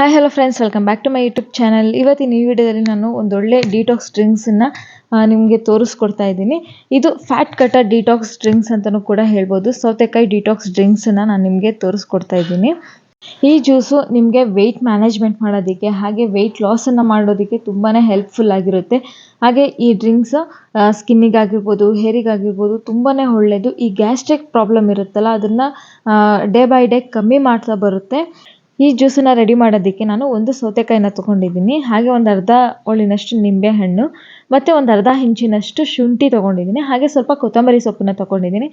Hi hello friends welcome back to my YouTube channel ಇವತ್ತಿನ ಈ ವಿಡಿಯೋದಲ್ಲಿ ನಾನು ಒಂದೊಳ್ಳೆ ಡಿಟಾಕ್ಸ್ ಡ್ರಿಂಕ್ಸನ್ನು ನಿಮಗೆ ತೋರಿಸ್ಕೊಡ್ತಾ ಇದ್ದೀನಿ. ಇದು ಫ್ಯಾಟ್ ಕಟರ್ ಡಿಟಾಕ್ಸ್ ಡ್ರಿಂಕ್ಸ್ ಅಂತಲೂ ಕೂಡ ಹೇಳ್ಬೋದು. ಸೌತೆಕಾಯಿ ಡಿಟಾಕ್ಸ್ ಡ್ರಿಂಕ್ಸನ್ನು ನಾನು ನಿಮಗೆ ತೋರಿಸ್ಕೊಡ್ತಾ ಇದ್ದೀನಿ. ಈ ಜ್ಯೂಸು ನಿಮಗೆ ವೆಯ್ಟ್ ಮ್ಯಾನೇಜ್ಮೆಂಟ್ ಮಾಡೋದಕ್ಕೆ, ಹಾಗೆ ವೆಯ್ಟ್ ಲಾಸನ್ನು ಮಾಡೋದಕ್ಕೆ ತುಂಬಾ ಹೆಲ್ಪ್ಫುಲ್ ಆಗಿರುತ್ತೆ. ಹಾಗೆ ಈ ಡ್ರಿಂಕ್ಸ್ ಸ್ಕಿನ್ನಿಗಾಗಿರ್ಬೋದು ಹೇರಿಗಾಗಿರ್ಬೋದು ತುಂಬಾ ಒಳ್ಳೆಯದು ಈ ಗ್ಯಾಸ್ಟ್ರಿಕ್ ಪ್ರಾಬ್ಲಮ್ ಇರುತ್ತಲ್ಲ, ಅದನ್ನು ಡೇ ಬೈ ಡೇ ಕಮ್ಮಿ ಮಾಡ್ತಾ ಬರುತ್ತೆ. ಈ ಜ್ಯೂಸನ್ನ ರೆಡಿ ಮಾಡೋದಕ್ಕೆ ನಾನು ಒಂದು ಸೌತೆಕಾಯಿನ ತೊಗೊಂಡಿದ್ದೀನಿ. ಹಾಗೆ ಒಂದು ಅರ್ಧ ಹೋಳಿನಷ್ಟು ನಿಂಬೆಹಣ್ಣು ಮತ್ತು ಒಂದು ಅರ್ಧ ಇಂಚಿನಷ್ಟು ಶುಂಠಿ ತೊಗೊಂಡಿದ್ದೀನಿ. ಹಾಗೆ ಸ್ವಲ್ಪ ಕೊತ್ತಂಬರಿ ಸೊಪ್ಪನ್ನ ತೊಗೊಂಡಿದ್ದೀನಿ.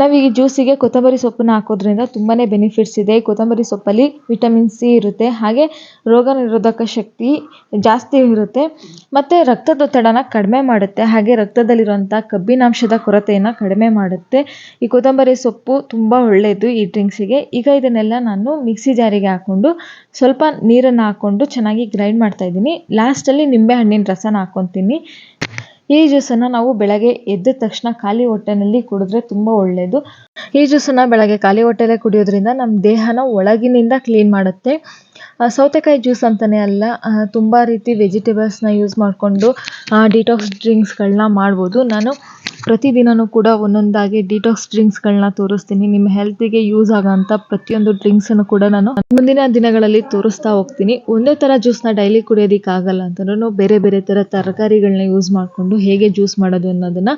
ನಾವು ಈ ಜ್ಯೂಸಿಗೆ ಕೊತ್ತಂಬರಿ ಸೊಪ್ಪನ್ನ ಹಾಕೋದ್ರಿಂದ ತುಂಬಾ ಬೆನಿಫಿಟ್ಸ್ ಇದೆ. ಕೊತ್ತಂಬರಿ ಸೊಪ್ಪಲ್ಲಿ ವಿಟಮಿನ್ ಸಿ ಇರುತ್ತೆ. ಹಾಗೆ ರೋಗ ನಿರೋಧಕ ಶಕ್ತಿ ಜಾಸ್ತಿ ಇರುತ್ತೆ. ಮತ್ತು ರಕ್ತದೊತ್ತಡನ ಕಡಿಮೆ ಮಾಡುತ್ತೆ. ಹಾಗೆ ರಕ್ತದಲ್ಲಿರುವಂಥ ಕಬ್ಬಿನಾಂಶದ ಕೊರತೆಯನ್ನು ಕಡಿಮೆ ಮಾಡುತ್ತೆ. ಈ ಕೊತ್ತಂಬರಿ ಸೊಪ್ಪು ತುಂಬ ಒಳ್ಳೆಯದು ಈ ಡ್ರಿಂಕ್ಸಿಗೆ ಈಗ ಇದನ್ನೆಲ್ಲ ನಾನು ಮಿಕ್ಸಿ ಜಾರಿಗೆ ಹಾಕ್ಕೊಂಡು ಸ್ವಲ್ಪ ನೀರನ್ನು ಹಾಕ್ಕೊಂಡು ಚೆನ್ನಾಗಿ ಗ್ರೈಂಡ್ ಮಾಡ್ತಾ ಇದ್ದೀನಿ. ಲಾಸ್ಟಲ್ಲಿ ನಿಂಬೆ ಹಣ್ಣಿನ ರಸನ ಹಾಕ್ಕೊತೀನಿ ಈ ಜ್ಯೂಸನ್ನು ನಾವು ಬೆಳಗ್ಗೆ ಎದ್ದ ತಕ್ಷಣ ಖಾಲಿ ಹೊಟ್ಟೆನಲ್ಲಿ ಕುಡಿದ್ರೆ ತುಂಬ ಒಳ್ಳೆಯದು ಈ ಜ್ಯೂಸನ್ನು ಬೆಳಗ್ಗೆ ಖಾಲಿ ಹೊಟ್ಟೆಲೇ ಕುಡಿಯೋದ್ರಿಂದ ನಮ್ಮ ದೇಹನ ಒಳಗಿನಿಂದ ಕ್ಲೀನ್ ಮಾಡುತ್ತೆ. ಸೌತೆಕಾಯಿ ಜ್ಯೂಸ್ ಅಂತಲೇ ಅಲ್ಲ ತುಂಬ ರೀತಿ ವೆಜಿಟೇಬಲ್ಸ್ನ ಯೂಸ್ ಮಾಡಿಕೊಂಡು ಡಿಟಾಕ್ಸ್ ಡ್ರಿಂಕ್ಸ್ಗಳನ್ನ ಮಾಡ್ಬೋದು. ನಾನು ಪ್ರತಿದಿನವೂ ಕೂಡ ಒಂದೊಂದಾಗಿ ಡಿಟಾಕ್ಸ್ ಡ್ರಿಂಕ್ಸ್ಗಳನ್ನ ತೋರಿಸ್ತೀನಿ. ನಿಮ್ಮ ಹೆಲ್ತಿಗೆ ಯೂಸ್ ಆಗೋಂಥ ಪ್ರತಿಯೊಂದು ಡ್ರಿಂಕ್ಸ್ ಅನ್ನು ಕೂಡ ನಾನು ಮುಂದಿನ ದಿನಗಳಲ್ಲಿ ತೋರಿಸ್ತಾ ಹೋಗ್ತೀನಿ. ಒಂದೇ ಥರ ನ ಡೈಲಿ ಕುಡಿಯೋದಕ್ಕಾಗಲ್ಲ ಅಂತಂದ್ರೂ ಬೇರೆ ಬೇರೆ ತರ ತರಕಾರಿಗಳನ್ನ ಯೂಸ್ ಮಾಡಿಕೊಂಡು ಹೇಗೆ ಜ್ಯೂಸ್ ಮಾಡೋದು ಅನ್ನೋದನ್ನ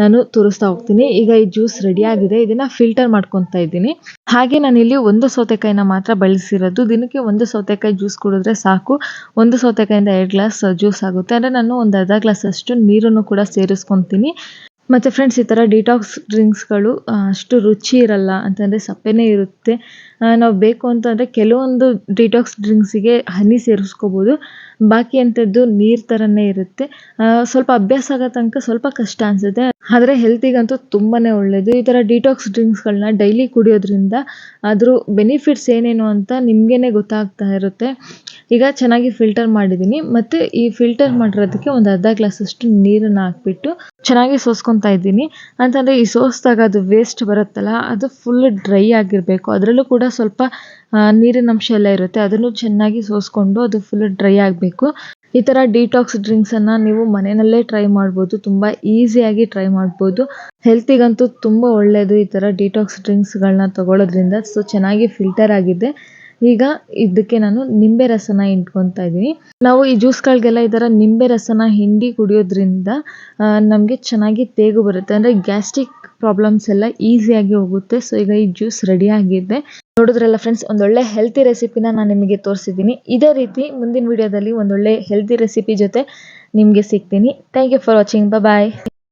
ನಾನು ತೋರಿಸ್ತಾ ಹೋಗ್ತೀನಿ. ಈಗ ಈ ಜ್ಯೂಸ್ ರೆಡಿ ಆಗಿದೆ. ಇದನ್ನ ಫಿಲ್ಟರ್ ಮಾಡ್ಕೊತಾ ಇದ್ದೀನಿ. ಹಾಗೆ ನಾನಿಲ್ಲಿ ಒಂದು ಸೌತೆಕಾಯಿನ ಮಾತ್ರ ಬಳಸಿರೋದು. ದಿನಕ್ಕೆ ಒಂದು ಸೌತೆಕಾಯಿ ಜ್ಯೂಸ್ ಕುಡಿದ್ರೆ ಸಾಕು. ಒಂದು ಸೌತೆಕಾಯಿಂದ ಎರಡು ಗ್ಲಾಸ್ ಜ್ಯೂಸ್ ಆಗುತ್ತೆ. ಅಂದರೆ ನಾನು ಒಂದು ಅರ್ಧ ಗ್ಲಾಸ್ ಅಷ್ಟು ನೀರನ್ನು ಕೂಡ ಸೇರಿಸ್ಕೊತೀನಿ. ಮತ್ತು ಫ್ರೆಂಡ್ಸ್ ಈ ಥರ ಡಿಟಾಕ್ಸ್ ಡ್ರಿಂಕ್ಸ್ಗಳು ಅಷ್ಟು ರುಚಿ ಇರಲ್ಲ ಅಂತಂದರೆ ಸಪ್ಪೆನೇ ಇರುತ್ತೆ. ನಾವು ಬೇಕು ಅಂತಂದರೆ ಕೆಲವೊಂದು ಡಿಟಾಕ್ಸ್ ಡ್ರಿಂಕ್ಸಿಗೆ ಹನಿ ಸೇರಿಸ್ಕೋಬೋದು. ಬಾಕಿ ಅಂಥದ್ದು ನೀರು ಥರನೇ ಇರುತ್ತೆ. ಸ್ವಲ್ಪ ಅಭ್ಯಾಸ ಆಗೋ ತನಕ ಸ್ವಲ್ಪ ಕಷ್ಟ ಅನಿಸುತ್ತೆ. ಆದರೆ ಹೆಲ್ತಿಗಂತೂ ತುಂಬಾ ಒಳ್ಳೆಯದು ಈ ಥರ ಡಿಟಾಕ್ಸ್ ಡ್ರಿಂಕ್ಸ್ಗಳನ್ನ ಡೈಲಿ ಕುಡಿಯೋದ್ರಿಂದ ಅದ್ರ ಬೆನಿಫಿಟ್ಸ್ ಏನೇನು ಅಂತ ನಿಮಗೇ ಗೊತ್ತಾಗ್ತಾ ಇರುತ್ತೆ. ಈಗ ಚೆನ್ನಾಗಿ ಫಿಲ್ಟರ್ ಮಾಡಿದ್ದೀನಿ. ಮತ್ತು ಈ ಫಿಲ್ಟರ್ ಮಾಡಿರೋದಕ್ಕೆ ಒಂದು ಅರ್ಧ ಗ್ಲಾಸಷ್ಟು ನೀರನ್ನು ಹಾಕ್ಬಿಟ್ಟು ಚೆನ್ನಾಗಿ ಸೋಸ್ಕೊತಾ ಇದ್ದೀನಿ. ಅಂತಂದರೆ ಈ ಸೋಸಿದಾಗ ಅದು ವೇಸ್ಟ್ ಬರುತ್ತಲ್ಲ, ಅದು ಫುಲ್ ಡ್ರೈ ಆಗಿರಬೇಕು. ಅದರಲ್ಲೂ ಕೂಡ ಸ್ವಲ್ಪ ನೀರಿನ ಅಂಶ ಎಲ್ಲ ಇರುತ್ತೆ. ಅದನ್ನು ಚೆನ್ನಾಗಿ ಸೋಸ್ಕೊಂಡು ಅದು ಫುಲ್ ಡ್ರೈ ಆಗಬೇಕು. ಈ ಥರ ಡಿಟಾಕ್ಸ್ ಡ್ರಿಂಕ್ಸನ್ನು ನೀವು ಮನೆಯಲ್ಲೇ ಟ್ರೈ ಮಾಡ್ಬೋದು. ತುಂಬ ಈಸಿಯಾಗಿ ಟ್ರೈ ಮಾಡ್ಬೋದು. ಹೆಲ್ತಿಗಂತೂ ತುಂಬ ಒಳ್ಳೆಯದು ಈ ಥರ ಡಿಟಾಕ್ಸ್ ಡ್ರಿಂಕ್ಸ್ಗಳನ್ನ ತಗೊಳ್ಳೋದ್ರಿಂದ ಸೊ ಚೆನ್ನಾಗಿ ಫಿಲ್ಟರ್ ಆಗಿದೆ. ಈಗ ಇದಕ್ಕೆ ನಾನು ನಿಂಬೆ ರಸನ ಹಿಂಡ್ಕೊತಾ ಇದ್ದೀನಿ. ನಾವು ಈ ಜ್ಯೂಸ್ಗಳಿಗೆಲ್ಲ ಈ ಥರ ನಿಂಬೆ ರಸನ, ಹಿಂಡಿ ಕುಡಿಯೋದ್ರಿಂದ ನಮಗೆ ಚೆನ್ನಾಗಿ ತೇಗು ಬರುತ್ತೆ. ಅಂದರೆ ಗ್ಯಾಸ್ಟ್ರಿಕ್ ಪ್ರಾಬ್ಲಮ್ಸ್ ಎಲ್ಲ ಈಸಿಯಾಗಿ ಹೋಗುತ್ತೆ. ಸೊ, ಈಗ ಈ ಜ್ಯೂಸ್ ರೆಡಿ ಆಗಿದೆ. ನೋಡಿದ್ರಲ್ಲ ಫ್ರೆಂಡ್ಸ್ ಒಂದೊಳ್ಳೆ ಹೆಲ್ತಿ ರೆಸಿಪಿನ ನಾನು ನಿಮಗೆ ತೋರಿಸಿದ್ದೀನಿ. ಇದೇ ರೀತಿ ಮುಂದಿನ ವಿಡಿಯೋದಲ್ಲಿ ಒಂದೊಳ್ಳೆ ಹೆಲ್ತಿ ರೆಸಿಪಿ ಜೊತೆ ನಿಮಗೆ ಸಿಗ್ತೀನಿ. Thank you for watching bye